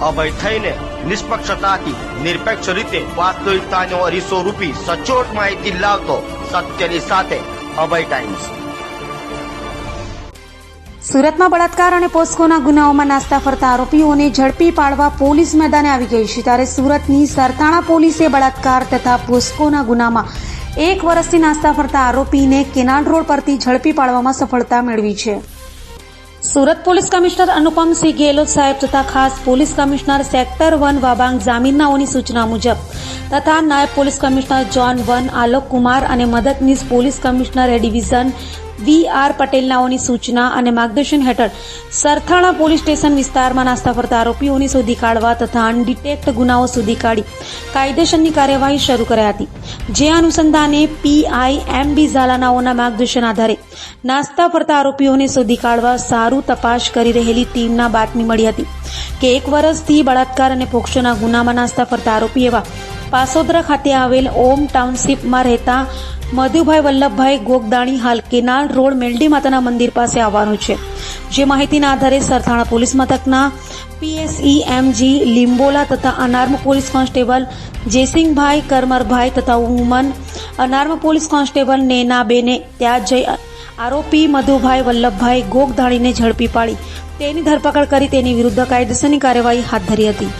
અભય થઈને નિષ્પક્ષતાથી નિરપેક્ષ રીતે વાસ્તવિકતાનો અરીસો રૂપી સચોટ માહિતી લાવતો સત્યની સાથે અભય ટાઈમ્સ. સુરતમાં બળાત્કાર અને પોસ્કોના ગુનાઓમાં નાસ્તા ફરતા આરોપીઓને ઝડપી પાડવા પોલીસ મેદાને આવી ગઈ છે. ત્યારે સુરતની સરથાણા પોલીસે બળાત્કાર તથા પોસ્કોના ગુનામાં એક વર્ષથી નાસ્તા ફરતા આરોપીને કેનાલ રોડ પરથી ઝડપી પાડવામાં સફળતા મેળવી છે. સુરત પોલીસ કમિશનર અનુપમસિંહ ગેહલોત સાહેબ તથા ખાસ police commissioner sector one Wabang જામીનનાઓની સૂચના મુજબ તથા નાયબ police commissioner zone one Alok Kumar અને મદદનીશ police commissioner A division V R પટેલનાઓની સૂચના અને માર્ગદર્શન હેઠળ સરથાણા પોલીસ સ્ટેશન વિસ્તારમાં નાસ્તા ફરતા આરોપીઓને શોધી કાઢવા તથા અનડિટેક્ટ ગુનાઓ શોધી કાઢી કાયદેસરની કાર્યવાહી શરૂ કરાઈ હતી. જે અનુસંધાને પીઆઈ એમ બી ઝાલાનાઓના માર્ગદર્શન આધારે નાસ્તા ફરતા આરોપીઓને શોધી કાઢવા સારું તપાસ કરી રહેલી ટીમના બાતમી મળી હતી કે એક વર્ષથી બળાત્કાર અને પોક્ષોના ગુનામાં નાસ્તા ફરતા આરોપી એવા પાસોદરા ખાતે આવેલ ઓમ ટાઉનશીપમાં રહેતા મધુભાઈ વલ્લભભાઈ ગોગદાણી હાલ કેનાલ રોડ મેલડી માતાના મંદિર પાસે આવવાનું છે. જે માહિતીના આધારે સરથાણા પોલીસ મથકના પીએસઈ એમજી લીંબોલા તથા unarmed police constable Jaysinhbhai Karamarbhai તથા વુમન અનાર્મ પોલીસ કોન્સ્ટેબલ નેનાબેને ત્યાં જઈ આરોપી મધુભાઈ વલ્લભભાઈ ગોગધાણીને ઝડપી પાડી તેની ધરપકડ કરી તેની વિરુદ્ધ કાયદેસરની કાર્યવાહી હાથ ધરી હતી.